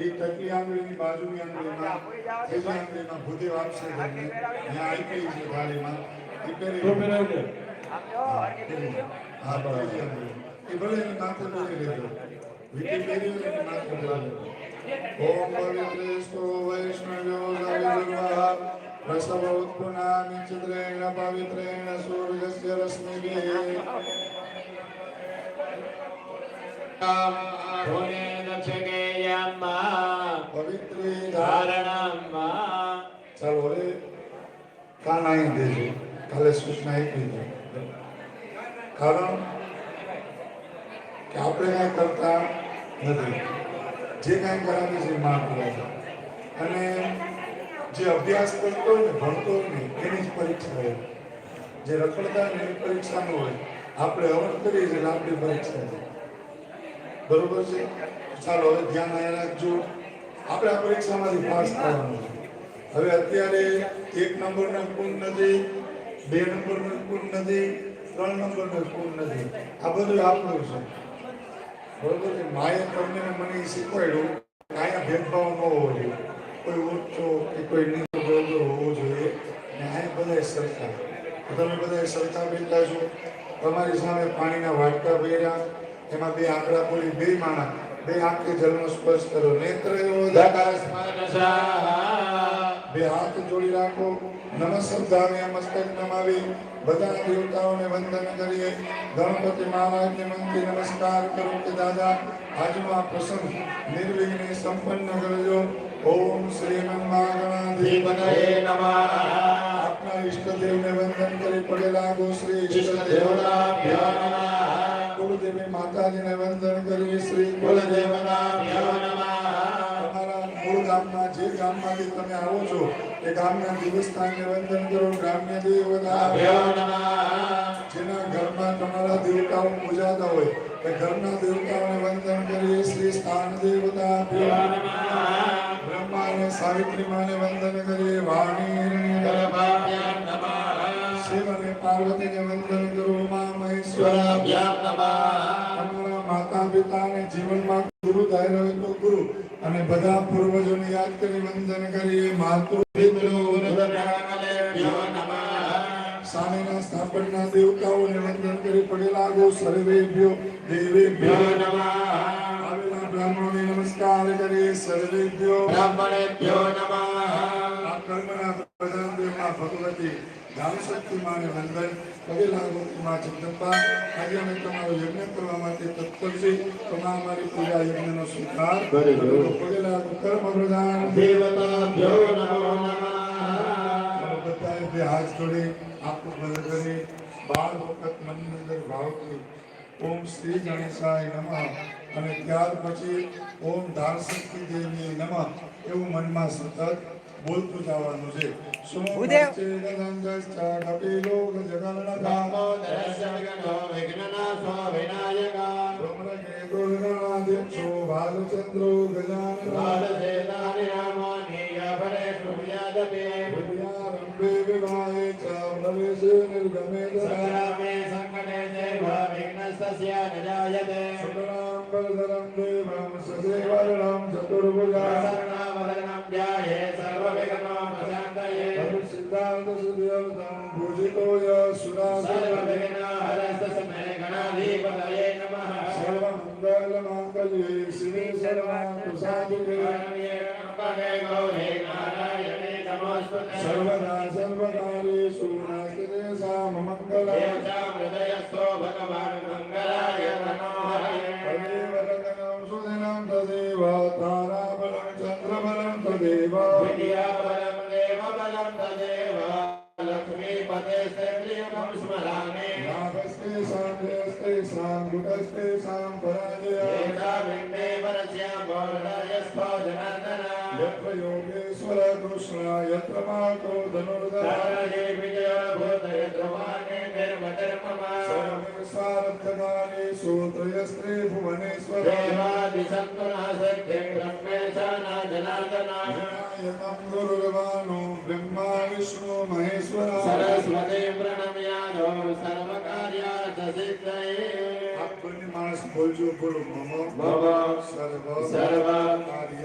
એ ટકલી આંગળીની બાજુની આંગળીમાં ત્રીજી આંગળીમાં ભૂદેવ આપશે તમને. ત્યાં આઈપી છે એટલે હા ત્રીજી એ ભલે એની માથે પહેરી લેજો. વીટી પહેરી એની માથે પહેરી ઓમ પવિત્રેસ્તો વૈષ્ણવ્યો સવિર્વાહ પ્રસવ ચિત્રેણ પવિત્રેણ સૂર્યસ્ય રશ્મિભિઃ. પુણ્ય દક્ષકેયમ્મા પવિત્રી ધારણમ્મા ચાલો હવે કાન અહીં દેજો કાલે સૂચના આપી દો કારણ કે આપણે કાંઈ કરતા નથી જે કાંઈ કરાવે છે માં કરે અને જે અભ્યાસ કરતો હોય ને ભણતો હોય ને એની જ પરીક્ષા હોય જે રખડતા ને એની પરીક્ષા ન હોય આપણે અવર કરીએ એટલે આપણી પરીક્ષા છે બરોબર છે? ચાલો, હવે ધ્યાન અહીંયા રાખજો. આપણે આ પરીક્ષામાંથી પાસ થવાનું હવે અત્યારે એક નંબરનો ગુણ નથી, બે નંબરનો ગુણ નથી, ત્રણ નંબરનો ગુણ નથી. આ બધું આપણું છે. બરોબર છે? માએ તમને મને શીખવાડ્યું કે અહીંયા ભેદભાવ ન હોવો જોઈએ. કોઈ ઓછો કે કોઈ નીચો બરોબર હોવો જોઈએ. ને અહીંયા બધાય સરખા. તમે બધા સરખા બેઠા છો. તમારી સામે પાણીના વાટકા ભર્યા. એમાં બે આંકડા બોલી બે માણા બે આંખે જલનો સ્પર્શ કરો નેત્ર બે હાથ જોડી રાખો. નમસ્કાર મસ્તક નમાવી. બધા દેવતાઓને વંદન કરીએ. ગણપતિ મહારાજને મનથી નમસ્કાર કરો કે દાદા આજનો આ પ્રસંગ નિર્વિઘ્ને સંપન્ન કરજો. ઓમ શ્રી ધીમનયે નમઃ. આપના ઈષ્ટદેવને વંદન કરી પડેલા ગો શ્રી ઈષ્ટદેવના નમઃ કુળદેવી માતાજીને વંદન કરી શ્રી તમારા જે ગામમાંથી તમે આવો છો, એ ગામના દેવસ્થાનને વંદન કરો, ગ્રામ્ય દેવતા. જેના ઘરમાં તમારા દેવતાઓ પૂજાતા હોય, એ ઘરના દેવતાઓને વંદન કરીએ શ્રી સ્થાન દેવતા. બ્રહ્માને સાવિત્રી માને વંદન કરીએ વાણી હિરણ્ય શિવ અને પાર્વતીને વંદન કરો મા મહેશ્વર તમારા માતા પિતાને જીવનમાં ગુરુ ધાર્યો તો ગુરુ. અને બધા પૂર્વજોને યાદ કરી વંદન કરીએ માતૃ સામેના સ્થાપનના દેવતાઓને વંદન કરી પડેલા લાગો સર્વેભ્યો દેવેભ્યો ભ્યો નમઃ. બ્રાહ્મણોને નમસ્કાર કરીએ સર્વેભ્યો બ્રાહ્મણેભ્યો નમઃ. કર્મના પ્રધાન ભગવતી ગામશક્તિ માને વંદન. પગે માં જગદંબા આજે અમે તમારો યજ્ઞ કરવા માટે તત્પર છે તમારા અમારી પૂજા યજ્ઞનો સ્વીકાર. કરી લો. કર્મ પ્રધાન દેવતાભ્યો નમો. નમઃ ચાલો બધાએ બે હાથ જોડી આંખો ભલે કરી બાર વખત મનની અંદર ભાવથી ઓમ શ્રી ગણેશાય નમઃ. અને ત્યાર પછી ઓમ ધારશક્તિ દેવી નમઃ. એવું મનમાં સતત બોલતું જવાનું છે ભૂદેવ. કપિલો જગન્નાથ દામોદરસ્ય વિઘ્નો વિઘ્નનાશો વિનાયકા દેક્ષો ભાલચંદ્રો ગજાનન બાલસેનાનિ નામો નિયપરેષુ યાદપે વિદ્યારંભે વિવાહે ચ પ્રવેશે નિર્ગમે તથા સંકટે ચૈવ વિઘ્નસ્તસ્ય ન જાયતે શુક્લાં વરદરં દેવં સદેવર્ણં ચતુર્ભુજાં మహాదేవనయే నమః. సర్వం మంగళమాంగళ్యే శ్రీ సర్వార్థసాధికే అపనే గౌరే నారాయణే నమస్కృతే సర్వదా సర్వకాలేషు నాస్తికే సా మంగళ దేవతా హృదయస్థో భగవాన్ మంగళాయ మనోహరే పరమేవరదనం సుదనం తదేవ. చంద్రబలం తదేవ पते शैल्यमं स्मरामि लाभस्ते साम्यस्ते साम्बुकस्ते साम्पराजय वेदाविण्डे वरस्या बोर्णयस्पा जनार्दन यत्र योगेश्वर कृष्ण यत्र मातो धनुर्धरे विजय भूत यत्र माने निर्मधर्ममा सर्वसार्थकानि सूत्रयस्त्रे भुवनेश्वर देवादिसन्तुना सख्ये ब्रह्मे च न जनार्दनाः विनायकं गुरुर्वाणो ब्रह्मा विष्णु महेश्वर સરસ્વતી પ્રણમ્યાનો સર્વકાર્યાર્થ સિદ્ધયે આ બંને માણસ બોલજો બોલો મમ મમ સર્વ સર્વ કાર્ય